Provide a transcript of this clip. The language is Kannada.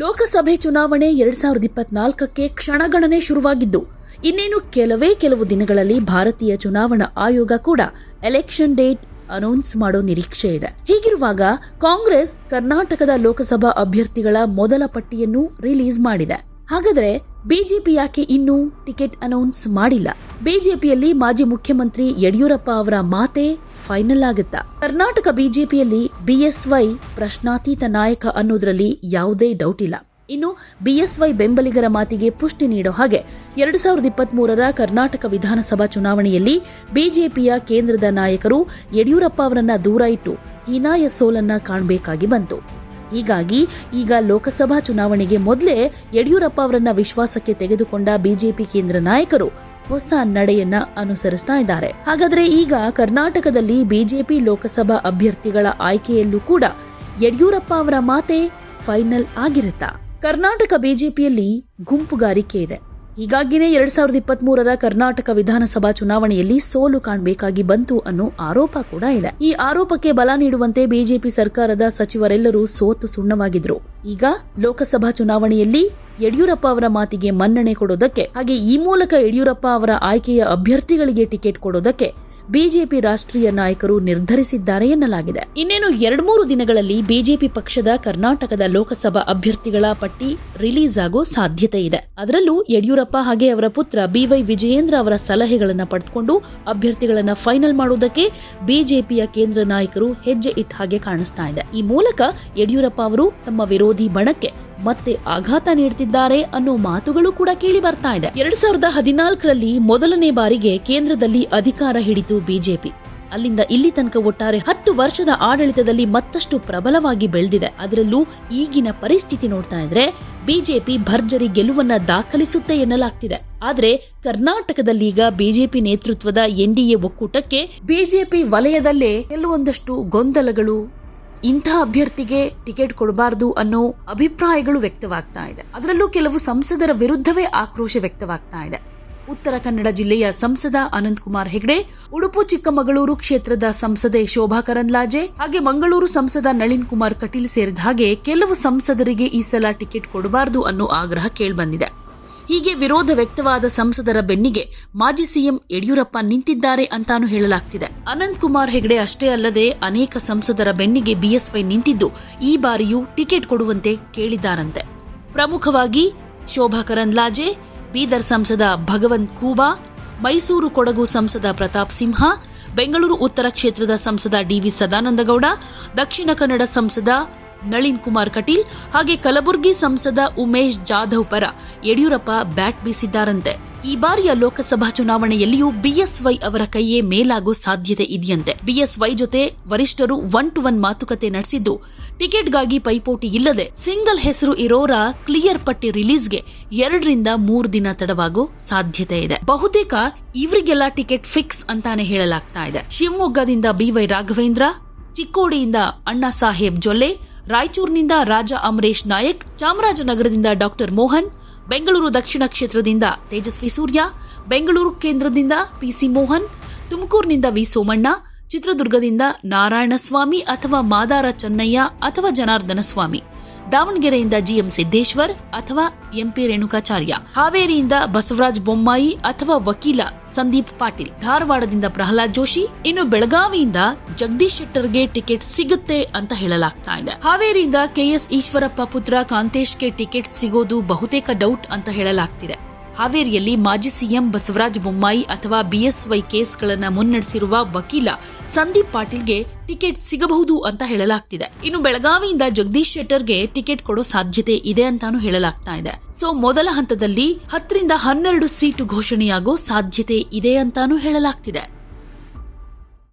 ಲೋಕಸಭೆ ಚುನಾವಣೆ ಎರಡ್ ಸಾವಿರದ ಇಪ್ಪತ್ನಾಲ್ಕಕ್ಕೆ ಕ್ಷಣಗಣನೆ ಶುರುವಾಗಿದ್ದು, ಇನ್ನೇನು ಕೆಲವೇ ಕೆಲವು ದಿನಗಳಲ್ಲಿ ಭಾರತೀಯ ಚುನಾವಣಾ ಆಯೋಗ ಕೂಡ ಎಲೆಕ್ಷನ್ ಡೇಟ್ ಅನೌನ್ಸ್ ಮಾಡೋ ನಿರೀಕ್ಷೆ ಇದೆ. ಹೀಗಿರುವಾಗ ಕಾಂಗ್ರೆಸ್ ಕರ್ನಾಟಕದ ಲೋಕಸಭಾ ಅಭ್ಯರ್ಥಿಗಳ ಮೊದಲ ಪಟ್ಟಿಯನ್ನು ರಿಲೀಸ್ ಮಾಡಿದೆ. ಹಾಗಾದ್ರೆ ಬಿಜೆಪಿ ಯಾಕೆ ಇನ್ನೂ ಟಿಕೆಟ್ ಅನೌನ್ಸ್ ಮಾಡಿಲ್ಲ? ಬಿಜೆಪಿಯಲ್ಲಿ ಮಾಜಿ ಮುಖ್ಯಮಂತ್ರಿ ಯಡಿಯೂರಪ್ಪ ಅವರ ಮಾತೆ ಫೈನಲ್ ಆಗುತ್ತಾ? ಕರ್ನಾಟಕ ಬಿಜೆಪಿಯಲ್ಲಿ ಬಿಎಸ್ವೈ ಪ್ರಶ್ನಾತೀತ ನಾಯಕ ಅನ್ನೋದ್ರಲ್ಲಿ ಯಾವುದೇ ಡೌಟ್ ಇಲ್ಲ. ಇನ್ನು ಬಿಎಸ್ವೈ ಬೆಂಬಲಿಗರ ಮಾತಿಗೆ ಪುಷ್ಟಿ ನೀಡೋ ಹಾಗೆ ಎರಡು ಸಾವಿರದ ಇಪ್ಪತ್ತ್ ಮೂರರ ಕರ್ನಾಟಕ ವಿಧಾನಸಭಾ ಚುನಾವಣೆಯಲ್ಲಿ ಬಿಜೆಪಿಯ ಕೇಂದ್ರದ ನಾಯಕರು ಯಡಿಯೂರಪ್ಪ ಅವರನ್ನ ದೂರ ಇಟ್ಟು ಹೀನಾಯ ಸೋಲನ್ನ ಕಾಣಬೇಕಾಗಿ ಬಂತು. ಹೀಗಾಗಿ ಈಗ ಲೋಕಸಭಾ ಚುನಾವಣೆಗೆ ಮೊದಲೇ ಯಡಿಯೂರಪ್ಪ ಅವರನ್ನ ವಿಶ್ವಾಸಕ್ಕೆ ತೆಗೆದುಕೊಂಡ ಬಿಜೆಪಿ ಕೇಂದ್ರ ನಾಯಕರು ಹೊಸ ನಡೆಯನ್ನ ಅನುಸರಿಸ್ತಾ ಇದ್ದಾರೆ. ಹಾಗಾದ್ರೆ ಈಗ ಕರ್ನಾಟಕದಲ್ಲಿ ಬಿಜೆಪಿ ಲೋಕಸಭಾ ಅಭ್ಯರ್ಥಿಗಳ ಆಯ್ಕೆಯಲ್ಲೂ ಕೂಡ ಯಡಿಯೂರಪ್ಪ ಅವರ ಮಾತೆ ಫೈನಲ್ ಆಗಿರುತ್ತಾ? ಕರ್ನಾಟಕ ಬಿಜೆಪಿಯಲ್ಲಿ ಗುಂಪುಗಾರಿಕೆ ಇದೆ. ಹೀಗಾಗಿನೇ ಎರಡ್ ಸಾವಿರದ ಇಪ್ಪತ್ತ್ ಮೂರರ ಕರ್ನಾಟಕ ವಿಧಾನಸಭಾ ಚುನಾವಣೆಯಲ್ಲಿ ಸೋಲು ಕಾಣಬೇಕಾಗಿ ಬಂತು ಅನ್ನೋ ಆರೋಪ ಕೂಡ ಇದೆ. ಈ ಆರೋಪಕ್ಕೆ ಬಲ ನೀಡುವಂತೆ ಬಿಜೆಪಿ ಸರ್ಕಾರದ ಸಚಿವರೆಲ್ಲರೂ ಸೋತು ಸುಣ್ಣವಾಗಿದ್ರು. ಈಗ ಲೋಕಸಭಾ ಚುನಾವಣೆಯಲ್ಲಿ ಯಡಿಯೂರಪ್ಪ ಅವರ ಮಾತಿಗೆ ಮನ್ನಣೆ ಕೊಡೋದಕ್ಕೆ, ಹಾಗೆ ಈ ಮೂಲಕ ಯಡಿಯೂರಪ್ಪ ಅವರ ಆಯ್ಕೆಯ ಅಭ್ಯರ್ಥಿಗಳಿಗೆ ಟಿಕೆಟ್ ಕೊಡೋದಕ್ಕೆ ಬಿಜೆಪಿ ರಾಷ್ಟ್ರೀಯ ನಾಯಕರು ನಿರ್ಧರಿಸಿದ್ದಾರೆ ಎನ್ನಲಾಗಿದೆ. ಇನ್ನೇನು ಎರಡ್ಮೂರು ದಿನಗಳಲ್ಲಿ ಬಿಜೆಪಿ ಪಕ್ಷದ ಕರ್ನಾಟಕದ ಲೋಕಸಭಾ ಅಭ್ಯರ್ಥಿಗಳ ಪಟ್ಟಿ ರಿಲೀಸ್ ಆಗೋ ಸಾಧ್ಯತೆ ಇದೆ. ಅದರಲ್ಲೂ ಯಡಿಯೂರಪ್ಪ ಹಾಗೆ ಅವರ ಪುತ್ರ ಬಿವೈ ವಿಜಯೇಂದ್ರ ಅವರ ಸಲಹೆಗಳನ್ನು ಪಡೆದುಕೊಂಡು ಅಭ್ಯರ್ಥಿಗಳನ್ನು ಫೈನಲ್ ಮಾಡುವುದಕ್ಕೆ ಬಿಜೆಪಿಯ ಕೇಂದ್ರ ನಾಯಕರು ಹೆಜ್ಜೆ ಇಟ್ಟ ಹಾಗೆ ಕಾಣಿಸ್ತಾ ಇದೆ. ಈ ಮೂಲಕ ಯಡಿಯೂರಪ್ಪ ಅವರು ತಮ್ಮ ವಿರೋಧಿ ಬಣಕ್ಕೆ ಮತ್ತೆ ಆಘಾತ ನೀಡುತ್ತಿದ್ದಾರೆ ಅನ್ನೋ ಮಾತುಗಳು ಕೂಡ ಕೇಳಿ ಬರ್ತಾ ಇದೆ. ಎರಡ್ ಸಾವಿರದ ಹದಿನಾಲ್ಕರಲ್ಲಿ ಮೊದಲನೇ ಬಾರಿಗೆ ಕೇಂದ್ರದಲ್ಲಿ ಅಧಿಕಾರ ಹಿಡಿತು ಬಿಜೆಪಿ. ಅಲ್ಲಿಂದ ಇಲ್ಲಿ ತನಕ ಒಟ್ಟಾರೆ ಹತ್ತು ವರ್ಷದ ಆಡಳಿತದಲ್ಲಿ ಮತ್ತಷ್ಟು ಪ್ರಬಲವಾಗಿ ಬೆಳೆದಿದೆ. ಅದರಲ್ಲೂ ಈಗಿನ ಪರಿಸ್ಥಿತಿ ನೋಡ್ತಾ ಇದ್ರೆ ಬಿಜೆಪಿ ಭರ್ಜರಿ ಗೆಲುವನ್ನ ದಾಖಲಿಸುತ್ತೆ ಎನ್ನಲಾಗ್ತಿದೆ. ಆದ್ರೆ ಕರ್ನಾಟಕದಲ್ಲೀಗ ಬಿಜೆಪಿ ನೇತೃತ್ವದ ಎನ್ಡಿಎ ಒಕ್ಕೂಟಕ್ಕೆ ಬಿಜೆಪಿ ವಲಯದಲ್ಲೇ ಕೆಲವೊಂದಷ್ಟು ಗೊಂದಲಗಳು ಇಂಥ ಅಭ್ಯರ್ಥಿಗೆ ಟಿಕೆಟ್ ಕೊಡಬಾರದು ಅನ್ನೋ ಅಭಿಪ್ರಾಯಗಳು ವ್ಯಕ್ತವಾಗ್ತಾ ಇದೆ. ಅದರಲ್ಲೂ ಕೆಲವು ಸಂಸದರ ವಿರುದ್ಧವೇ ಆಕ್ರೋಶ ವ್ಯಕ್ತವಾಗ್ತಾ ಇದೆ. ಉತ್ತರ ಕನ್ನಡ ಜಿಲ್ಲೆಯ ಸಂಸದ ಅನಂತ್ ಕುಮಾರ್ ಹೆಗ್ಡೆ, ಉಡುಪು ಚಿಕ್ಕಮಗಳೂರು ಕ್ಷೇತ್ರದ ಸಂಸದೆ ಶೋಭಾ ಕರಂದ್ಲಾಜೆ ಹಾಗೆ ಮಂಗಳೂರು ಸಂಸದ ನಳಿನ್ ಕುಮಾರ್ ಕಟೀಲ್ ಸೇರಿದ ಹಾಗೆ ಕೆಲವು ಸಂಸದರಿಗೆ ಈ ಸಲ ಟಿಕೆಟ್ ಕೊಡಬಾರದು ಅನ್ನೋ ಆಗ್ರಹ ಕೇಳ್ಬಂದಿದೆ. ಹೀಗೆ ವಿರೋಧ ವ್ಯಕ್ತವಾದ ಸಂಸದರ ಬೆನ್ನಿಗೆ ಮಾಜಿ ಸಿಎಂ ಯಡಿಯೂರಪ್ಪ ನಿಂತಿದ್ದಾರೆ ಅಂತಾನು ಹೇಳಲಾಗ್ತಿದೆ. ಅನಂತ್ ಕುಮಾರ್ ಹೆಗಡೆ ಅಷ್ಟೇ ಅಲ್ಲದೆ ಅನೇಕ ಸಂಸದರ ಬೆನ್ನಿಗೆ ಬಿಎಸ್ವೈ ನಿಂತಿದ್ದು ಈ ಬಾರಿಯೂ ಟಿಕೆಟ್ ಕೊಡುವಂತೆ ಕೇಳಿದ್ದಾರಂತೆ. ಪ್ರಮುಖವಾಗಿ ಶೋಭಾ ಕರಂದ್ಲಾಜೆ, ಬೀದರ್ ಸಂಸದ ಭಗವಂತ್ ಖೂಬಾ ಮೈಸೂರು ಕೊಡಗು ಸಂಸದ ಪ್ರತಾಪ್ ಸಿಂಹ, ಬೆಂಗಳೂರು ಉತ್ತರ ಕ್ಷೇತ್ರದ ಸಂಸದ ಡಿವಿ ಸದಾನಂದಗೌಡ, ದಕ್ಷಿಣ ಕನ್ನಡ ಸಂಸದ ನಳಿನ್ ಕುಮಾರ್ ಕಟೀಲ್ ಹಾಗೆ ಕಲಬುರಗಿ ಸಂಸದ ಉಮೇಶ್ ಜಾಧವ್ ಪರ ಯಡಿಯೂರಪ್ಪ ಬ್ಯಾಟ್ ಬೀಸಿದ್ದಾರಂತೆ. ಈ ಬಾರಿಯ ಲೋಕಸಭಾ ಚುನಾವಣೆಯಲ್ಲಿಯೂ ಬಿಎಸ್ವೈ ಅವರ ಕೈಯೇ ಮೇಲಾಗೋ ಸಾಧ್ಯತೆ ಇದೆಯಂತೆ. ಬಿಎಸ್ವೈ ಜೊತೆ ವರಿಷ್ಠರು ಒನ್ ಟು ಒನ್ ಮಾತುಕತೆ ನಡೆಸಿದ್ದು, ಟಿಕೆಟ್ಗಾಗಿ ಪೈಪೋಟಿ ಇಲ್ಲದೆ ಸಿಂಗಲ್ ಹೆಸರು ಇರೋರ ಕ್ಲಿಯರ್ ಪಟ್ಟಿ ರಿಲೀಸ್ಗೆ ಎರಡರಿಂದ ಮೂರು ದಿನ ತಡವಾಗೋ ಸಾಧ್ಯತೆ ಇದೆ. ಬಹುತೇಕ ಇವರಿಗೆಲ್ಲ ಟಿಕೆಟ್ ಫಿಕ್ಸ್ ಅಂತಾನೆ ಹೇಳಲಾಗ್ತಾ ಇದೆ. ಶಿವಮೊಗ್ಗದಿಂದ ಬಿವೈ ರಾಘವೇಂದ್ರ, ಚಿಕ್ಕೋಡಿಯಿಂದ ಅಣ್ಣಾ ಸಾಹೇಬ್ ಜೊಲ್ಲೆ ರಾಯಚೂರಿನಿಂದ ರಾಜಾ ಅಮರೇಶ್ ನಾಯಕ್, ಚಾಮರಾಜನಗರದಿಂದ ಡಾಕ್ಟರ್ ಮೋಹನ್, ಬೆಂಗಳೂರು ದಕ್ಷಿಣ ಕ್ಷೇತ್ರದಿಂದ ತೇಜಸ್ವಿ ಸೂರ್ಯ, ಬೆಂಗಳೂರು ಕೇಂದ್ರದಿಂದ ಪಿಸಿ ಮೋಹನ್, ತುಮಕೂರಿನಿಂದ ವಿ ಸೋಮಣ್ಣ, ಚಿತ್ರದುರ್ಗದಿಂದ ನಾರಾಯಣಸ್ವಾಮಿ ಅಥವಾ ಮಾದಾರ ಚೆನ್ನಯ್ಯ ಅಥವಾ ಜನಾರ್ದನ ಸ್ವಾಮಿ ದಾವಣಗೆರೆಯಿಂದ ಜಿಎಂ ಸಿದ್ದೇಶ್ವರ್ ಅಥವಾ ಎಂಪಿ ರೇಣುಕಾಚಾರ್ಯ, ಹಾವೇರಿಯಿಂದ ಬಸವರಾಜ್ ಬೊಮ್ಮಾಯಿ ಅಥವಾ ವಕೀಲ ಸಂದೀಪ್ ಪಾಟೀಲ್, ಧಾರವಾಡದಿಂದ ಪ್ರಹ್ಲಾದ್ ಜೋಶಿ, ಇನ್ನು ಬೆಳಗಾವಿಯಿಂದ ಜಗದೀಶ್ ಶೆಟ್ಟರ್ಗೆ ಟಿಕೆಟ್ ಸಿಗುತ್ತೆ ಅಂತ ಹೇಳಲಾಗ್ತಾ ಇದೆ. ಹಾವೇರಿಯಿಂದ ಕೆಎಸ್ ಈಶ್ವರಪ್ಪ ಪುತ್ರ ಕಾಂತೇಶ್ಗೆ ಟಿಕೆಟ್ ಸಿಗೋದು ಬಹುತೇಕ ಡೌಟ್ ಅಂತ ಹೇಳಲಾಗ್ತಿದೆ. ಹಾವೇರಿಯಲ್ಲಿ ಮಾಜಿ ಸಿಎಂ ಬಸವರಾಜ ಬೊಮ್ಮಾಯಿ ಅಥವಾ ಬಿಎಸ್ವೈ ಕೇಸ್ಗಳನ್ನು ಮುನ್ನಡೆಸಿರುವ ವಕೀಲ ಸಂದೀಪ್ ಪಾಟೀಲ್ಗೆ ಟಿಕೆಟ್ ಸಿಗಬಹುದು ಅಂತ ಹೇಳಲಾಗ್ತಿದೆ. ಇನ್ನು ಬೆಳಗಾವಿಯಿಂದ ಜಗದೀಶ್ ಶೆಟ್ಟರ್ಗೆ ಟಿಕೆಟ್ ಕೊಡೋ ಸಾಧ್ಯತೆ ಇದೆ ಅಂತಾನು ಹೇಳಲಾಗ್ತಾ ಇದೆ. ಸೊ, ಮೊದಲ ಹಂತದಲ್ಲಿ ಹತ್ತರಿಂದ ಹನ್ನೆರಡು ಸೀಟು ಘೋಷಣೆಯಾಗೋ ಸಾಧ್ಯತೆ ಇದೆ ಅಂತಾನು ಹೇಳಲಾಗ್ತಿದೆ.